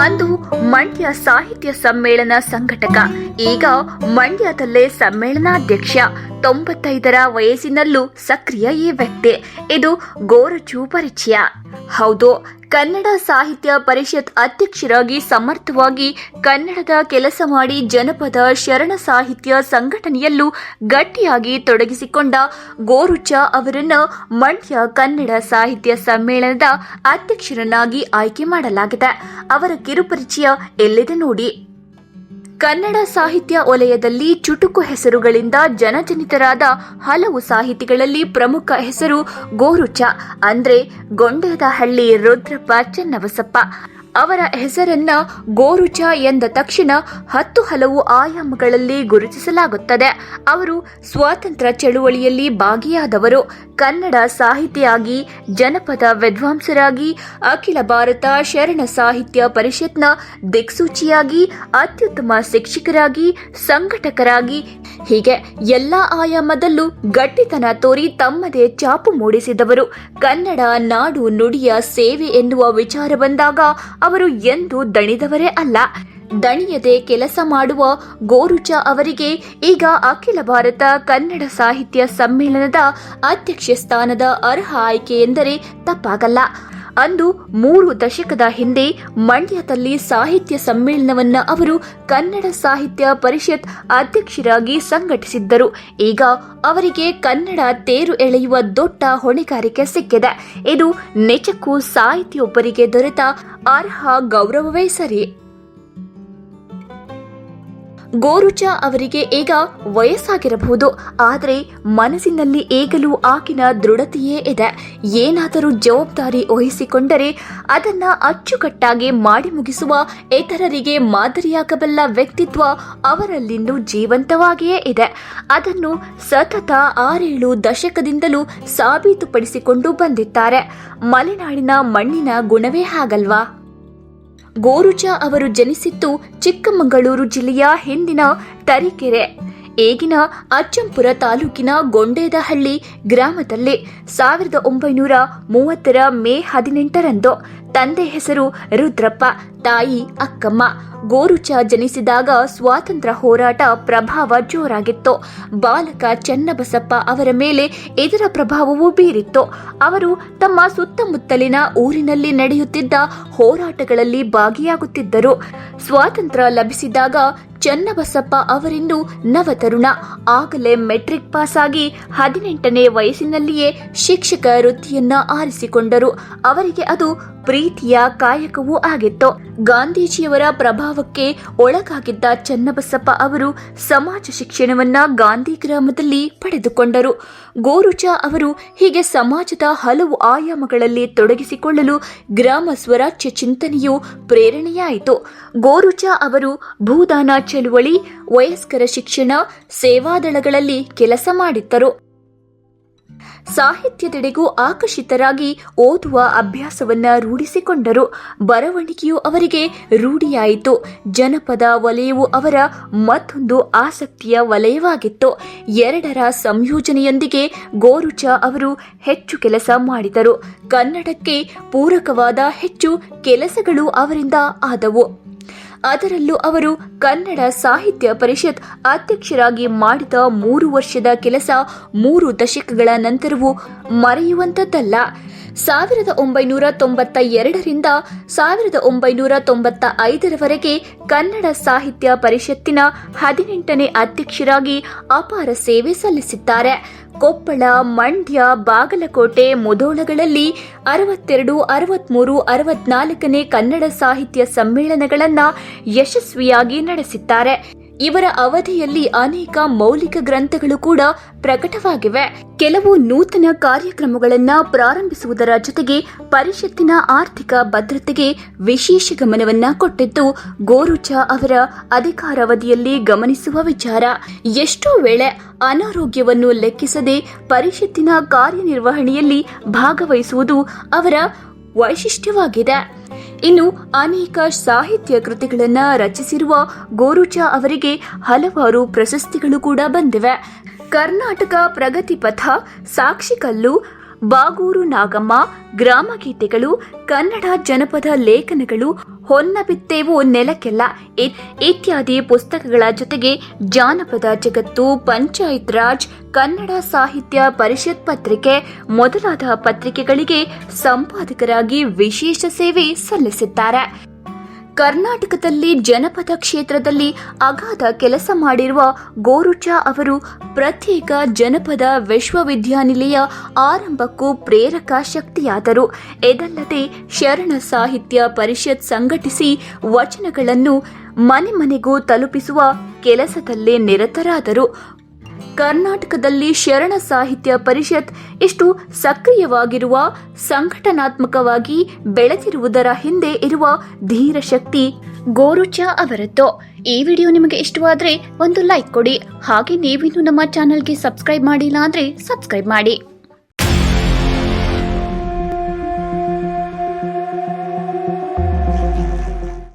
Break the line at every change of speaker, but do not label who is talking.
ಅಂದು ಮಂಡ್ಯ ಸಾಹಿತ್ಯ ಸಮ್ಮೇಳನ ಸಂಘಟಕ ಈಗ ಮಂಡ್ಯದಲ್ಲೇ ಸಮ್ಮೇಳನಾಧ್ಯಕ್ಷ ತೊಂಬತ್ತೈದರ ವಯಸ್ಸಿನಲ್ಲೂ ಸಕ್ರಿಯ ಈ ವ್ಯಕ್ತಿ. ಇದು ಗೋರಚು ಪರಿಚಯ. ಹೌದು, ಕನ್ನಡ ಸಾಹಿತ್ಯ ಪರಿಷತ್ ಅಧ್ಯಕ್ಷರಾಗಿ ಸಮರ್ಥವಾಗಿ ಕನ್ನಡದ ಕೆಲಸ ಮಾಡಿ ಜನಪದ ಶರಣ ಸಾಹಿತ್ಯ ಸಂಘಟನೆಯಲ್ಲೂ ಗಟ್ಟಿಯಾಗಿ ತೊಡಗಿಸಿಕೊಂಡ ಗೋರುಚ ಅವರನ್ನು ಮಂಡ್ಯ ಕನ್ನಡ ಸಾಹಿತ್ಯ ಸಮ್ಮೇಳನದ ಅಧ್ಯಕ್ಷರನ್ನಾಗಿ ಆಯ್ಕೆ ಮಾಡಲಾಗಿದೆ. ಅವರ ಕಿರುಪರಿಚಯ ಎಲ್ಲಿದೆ ನೋಡಿ. ಕನ್ನಡ ಸಾಹಿತ್ಯ ವಲಯದಲ್ಲಿ ಚುಟುಕು ಹೆಸರುಗಳಿಂದ ಜನಜನಿತರಾದ ಹಲವು ಸಾಹಿತಿಗಳಲ್ಲಿ ಪ್ರಮುಖ ಹೆಸರು ಗೋರುಚ, ಅಂದ್ರೆ ಗೊಂಡೇದಹಳ್ಳಿ ರುದ್ರಪ್ಪ, ಚೆನ್ನಬಸಪ್ಪ. ಅವರ ಹೆಸರನ್ನ ಗೋರುಚ ಎಂದ ತಕ್ಷಣ ಹತ್ತು ಹಲವು ಆಯಾಮಗಳಲ್ಲಿ ಗುರುತಿಸಲಾಗುತ್ತದೆ. ಅವರು ಸ್ವಾತಂತ್ರ್ಯ ಚಳುವಳಿಯಲ್ಲಿ ಭಾಗಿಯಾದವರು. ಕನ್ನಡ ಸಾಹಿತಿಯಾಗಿ, ಜನಪದ ವಿದ್ವಾಂಸರಾಗಿ, ಅಖಿಲ ಭಾರತ ಶರಣ ಸಾಹಿತ್ಯ ಪರಿಷತ್ನ ದಿಕ್ಸೂಚಿಯಾಗಿ, ಅತ್ಯುತ್ತಮ ಶಿಕ್ಷಕರಾಗಿ, ಸಂಘಟಕರಾಗಿ, ಹೀಗೆ ಎಲ್ಲಾ ಆಯಾಮದಲ್ಲೂ ಗಟ್ಟಿತನ ತೋರಿ ತಮ್ಮದೇ ಚಾಪು ಮೂಡಿಸಿದವರು. ಕನ್ನಡ ನಾಡು ನುಡಿಯ ಸೇವೆ ಎನ್ನುವ ವಿಚಾರ ಬಂದಾಗ ಅವರು ಎಂದೂ ದಣಿದವರೇ ಅಲ್ಲ. ದಣಿಯದೆ ಕೆಲಸ ಮಾಡುವ ಗೋರುಚ ಅವರಿಗೆ ಈಗ ಅಖಿಲ ಭಾರತ ಕನ್ನಡ ಸಾಹಿತ್ಯ ಸಮ್ಮೇಳನದ ಅಧ್ಯಕ್ಷ ಸ್ಥಾನದ ಅರ್ಹ ಆಯ್ಕೆ ಎಂದರೆ ತಪ್ಪಾಗಲ್ಲ. ಅಂದು ಮೂರು ದಶಕದ ಹಿಂದೆ ಮಂಡ್ಯದಲ್ಲಿ ಸಾಹಿತ್ಯ ಸಮ್ಮೇಳನವನ್ನ ಅವರು ಕನ್ನಡ ಸಾಹಿತ್ಯ ಪರಿಷತ್ ಅಧ್ಯಕ್ಷರಾಗಿ ಸಂಘಟಿಸಿದ್ದರು. ಈಗ ಅವರಿಗೆ ಕನ್ನಡ ತೇರು ಎಳೆಯುವ ದೊಡ್ಡ ಹೊಣೆಗಾರಿಕೆ ಸಿಕ್ಕಿದೆ. ಇದು ನಿಜಕ್ಕೂ ಸಾಹಿತಿಯೊಬ್ಬರಿಗೆ ದೊರೆತ ಅರ್ಹ ಗೌರವವೇ ಸರಿ. ಗೋರುಚ ಅವರಿಗೆ ಈಗ ವಯಸ್ಸಾಗಿರಬಹುದು, ಆದರೆ ಮನಸ್ಸಿನಲ್ಲಿ ಈಗಲೂ ಆಕಿನ ದೃಢತೆಯೇ ಇದೆ. ಏನಾದರೂ ಜವಾಬ್ದಾರಿ ವಹಿಸಿಕೊಂಡರೆ ಅದನ್ನ ಅಚ್ಚುಕಟ್ಟಾಗಿ ಮಾಡಿ ಮುಗಿಸುವ ಇತರರಿಗೆ ಮಾದರಿಯಾಗಬಲ್ಲ ವ್ಯಕ್ತಿತ್ವ ಅವರಲ್ಲಿನ್ನೂ ಜೀವಂತವಾಗಿಯೇ ಇದೆ. ಅದನ್ನು ಸತತ ಆರೇಳು ದಶಕದಿಂದಲೂ ಸಾಬೀತುಪಡಿಸಿಕೊಂಡು ಬಂದಿದ್ದಾರೆ. ಮಲೆನಾಡಿನ ಮಣ್ಣಿನ ಗುಣವೇ ಹಾಗಲ್ವಾ? ಗೋರುಚ ಅವರು ಜನಿಸಿದ್ದು ಚಿಕ್ಕಮಗಳೂರು ಜಿಲ್ಲೆಯ ಹಿಂದಿನ ತರೀಕೆರೆ. ಈಗಿನ ಅಚ್ಚಂಪುರ ತಾಲೂಕಿನ ಗೊಂಡೇದಹಳ್ಳಿ ಗ್ರಾಮದಲ್ಲಿ ಸಾವಿರದ ಒಂಬೈನೂರ ಮೂವತ್ತರ ಮೇ ಹದಿನೆಂಟರಂದು ತಂದೆ ಹೆಸರು ರುದ್ರಪ್ಪ, ತಾಯಿ ಅಕ್ಕಮ್ಮ. ಗೋರುಚ ಜನಿಸಿದಾಗ ಸ್ವಾತಂತ್ರ್ಯ ಹೋರಾಟ ಪ್ರಭಾವ ಜೋರಾಗಿತ್ತು. ಬಾಲಕ ಚನ್ನಬಸಪ್ಪ ಅವರ ಮೇಲೆ ಇದರ ಪ್ರಭಾವವು ಬೀರಿತ್ತು. ಅವರು ತಮ್ಮ ಸುತ್ತಮುತ್ತಲಿನ ಊರಿನಲ್ಲಿ ನಡೆಯುತ್ತಿದ್ದ ಹೋರಾಟಗಳಲ್ಲಿ ಭಾಗಿಯಾಗುತ್ತಿದ್ದರು. ಸ್ವಾತಂತ್ರ್ಯ ಲಭಿಸಿದಾಗ ಚನ್ನಬಸಪ್ಪ ಅವರಿಂದು ನವತರುಣ. ಆಗಲೇ ಮೆಟ್ರಿಕ್ ಪಾಸ್ ಆಗಿ ಹದಿನೆಂಟನೇ ವಯಸ್ಸಿನಲ್ಲಿಯೇ ಶಿಕ್ಷಕ ವೃತ್ತಿಯನ್ನ ಆರಿಸಿಕೊಂಡರು. ಅವರಿಗೆ ಅದು ಪ್ರೀತಿಯ ಕಾಯಕವೂ ಆಗಿತ್ತು. ಗಾಂಧೀಜಿಯವರ ಪ್ರಭಾವಕ್ಕೆ ಒಳಗಾಗಿದ್ದ ಚನ್ನಬಸಪ್ಪ ಅವರು ಸಮಾಜ ಶಿಕ್ಷಣವನ್ನ ಗಾಂಧಿ ಗ್ರಾಮದಲ್ಲಿ ಪಡೆದುಕೊಂಡರು. ಗೋರುಚಾ ಅವರು ಹೀಗೆ ಸಮಾಜದ ಹಲವು ಆಯಾಮಗಳಲ್ಲಿ ತೊಡಗಿಸಿಕೊಳ್ಳಲು ಗ್ರಾಮ ಸ್ವರಾಜ್ಯ ಚಿಂತನೆಯು ಪ್ರೇರಣೆಯಾಯಿತು. ಗೋರುಚಾ ಅವರು ಭೂದಾನ ಚಳುವಳಿ, ವಯಸ್ಕರ ಶಿಕ್ಷಣ ಸೇವಾದಳಗಳಲ್ಲಿ ಕೆಲಸ ಮಾಡಿದ್ದರು. ಸಾಹಿತ್ಯದೆಡೆಗೂ ಆಕರ್ಷಿತರಾಗಿ ಓದುವ ಅಭ್ಯಾಸವನ್ನ ರೂಢಿಸಿಕೊಂಡರು. ಬರವಣಿಗೆಯು ಅವರಿಗೆ ರೂಢಿಯಾಯಿತು. ಜನಪದ ವಲಯವು ಅವರ ಮತ್ತೊಂದು ಆಸಕ್ತಿಯ ವಲಯವಾಗಿತ್ತು. ಎರಡರ ಸಂಯೋಜನೆಯೊಂದಿಗೆ ಗೋರುಚ ಅವರು ಹೆಚ್ಚು ಕೆಲಸ ಮಾಡಿದರು. ಕನ್ನಡಕ್ಕೆ ಪೂರಕವಾದ ಹೆಚ್ಚು ಕೆಲಸಗಳು ಅವರಿಂದ ಆದವು. ಅದರಲ್ಲೂ ಅವರು ಕನ್ನಡ ಸಾಹಿತ್ಯ ಪರಿಷತ್ ಅಧ್ಯಕ್ಷರಾಗಿ ಮಾಡಿದ ಮೂರು ವರ್ಷದ ಕೆಲಸ ಮೂರು ದಶಕಗಳ ನಂತರವೂ ಮರೆಯುವಂಥದ್ದಲ್ಲ. ಸಾವಿರದ ಒಂಬೈನೂರ ತೊಂಬತ್ತ ಎರಡರಿಂದ ಸಾವಿರದ ಒಂಬೈನೂರ ತೊಂಬತ್ತ ಐದರವರೆಗೆ ಕನ್ನಡ ಸಾಹಿತ್ಯ ಪರಿಷತ್ತಿನ ಹದಿನೆಂಟನೇ ಅಧ್ಯಕ್ಷರಾಗಿ ಅಪಾರ ಸೇವೆ ಸಲ್ಲಿಸಿದ್ದಾರೆ. ಕೊಪ್ಪಳ, ಮಂಡ್ಯ, ಬಾಗಲಕೋಟೆ, ಮುಧೋಳಗಳಲ್ಲಿ ಅರವತ್ತೆರಡು, ಅರವತ್ಮೂರು, ಅರವತ್ನಾಲ್ಕನೇ ಕನ್ನಡ ಸಾಹಿತ್ಯ ಸಮ್ಮೇಳನಗಳನ್ನು ಯಶಸ್ವಿಯಾಗಿ ನಡೆಸಿದ್ದಾರೆ. ಇವರ ಅವಧಿಯಲ್ಲಿ ಅನೇಕ ಮೌಲಿಕ ಗ್ರಂಥಗಳು ಕೂಡ ಪ್ರಕಟವಾಗಿವೆ. ಕೆಲವು ನೂತನ ಕಾರ್ಯಕ್ರಮಗಳನ್ನು ಪ್ರಾರಂಭಿಸುವುದರ ಜೊತೆಗೆ ಪರಿಷತ್ತಿನ ಆರ್ಥಿಕ ಭದ್ರತೆಗೆ ವಿಶೇಷ ಗಮನವನ್ನ ಕೊಟ್ಟಿದ್ದು, ಗೋರುಚ ಅವರ ಅಧಿಕಾರಾವಧಿಯಲ್ಲಿ ಗಮನಿಸುವ ವಿಚಾರ. ಎಷ್ಟೋ ವೇಳೆ ಅನಾರೋಗ್ಯವನ್ನು ಲೆಕ್ಕಿಸದೆ ಪರಿಷತ್ತಿನ ಕಾರ್ಯನಿರ್ವಹಣೆಯಲ್ಲಿ ಭಾಗವಹಿಸುವುದು ಅವರ ವೈಶಿಷ್ಟ್ಯವಾಗಿದೆ. ಇನ್ನು ಅನೇಕ ಸಾಹಿತ್ಯ ಕೃತಿಗಳನ್ನು ರಚಿಸಿರುವ ಗೋರುಚಾ ಅವರಿಗೆ ಹಲವಾರು ಪ್ರಶಸ್ತಿಗಳು ಕೂಡ ಬಂದಿವೆ. ಕರ್ನಾಟಕ ಪ್ರಗತಿ ಪಥ ಸಾಕ್ಷಿಕಲ್ಲು ಬಾಗೂರು ನಾಗಮ್ಮ, ಗ್ರಾಮ ಗೀತೆಗಳು, ಕನ್ನಡ ಜನಪದ ಲೇಖನಗಳು ಹೊನ್ನ ಬಿತ್ತೇವು ನೆಲಕ್ಕೆಲ್ಲ ಇತ್ಯಾದಿ ಪುಸ್ತಕಗಳ ಜೊತೆಗೆ ಜಾನಪದ ಜಗತ್ತು, ಪಂಚಾಯತ್ ರಾಜ್, ಕನ್ನಡ ಸಾಹಿತ್ಯ ಪರಿಷತ್ ಪತ್ರಿಕೆ ಮೊದಲಾದ ಪತ್ರಿಕೆಗಳಿಗೆ ಸಂಪಾದಕರಾಗಿ ವಿಶೇಷ ಸೇವೆ ಸಲ್ಲಿಸಿದ್ದಾರೆ. ಕರ್ನಾಟಕದಲ್ಲಿ ಜನಪದ ಕ್ಷೇತ್ರದಲ್ಲಿ ಅಗಾಧ ಕೆಲಸ ಮಾಡಿರುವ ಗೋರುಚ ಅವರು ಪ್ರತ್ಯೇಕ ಜನಪದ ವಿಶ್ವವಿದ್ಯಾನಿಲಯ ಆರಂಭಕ್ಕೂ ಪ್ರೇರಕ ಶಕ್ತಿಯಾದರು. ಇದಲ್ಲದೆ ಶರಣ ಸಾಹಿತ್ಯ ಪರಿಷತ್ ಸಂಘಟಿಸಿ ವಚನಗಳನ್ನು ಮನೆ ಮನೆಗೂ ತಲುಪಿಸುವ ಕೆಲಸದಲ್ಲೇ ನಿರತರಾದರು. ಕರ್ನಾಟಕದಲ್ಲಿ ಶರಣ ಸಾಹಿತ್ಯ ಪರಿಷತ್ ಇಷ್ಟು ಸಕ್ರಿಯವಾಗಿರುವ, ಸಂಘಟನಾತ್ಮಕವಾಗಿ ಬೆಳೆದಿರುವುದರ ಹಿಂದೆ ಇರುವ ಧೀರಶಕ್ತಿ ಗೋರುಚ ಅವರದ್ದು. ಈ ವಿಡಿಯೋ ನಿಮಗೆ ಇಷ್ಟವಾದರೆ ಒಂದು ಲೈಕ್ ಕೊಡಿ. ಹಾಗೆ ನೀವಿನ್ನು ನಮ್ಮ ಚಾನೆಲ್ಗೆ ಸಬ್ಸ್ಕ್ರೈಬ್ ಮಾಡಿಲ್ಲ ಅಂದ್ರೆ ಸಬ್ಸ್ಕ್ರೈಬ್ ಮಾಡಿ.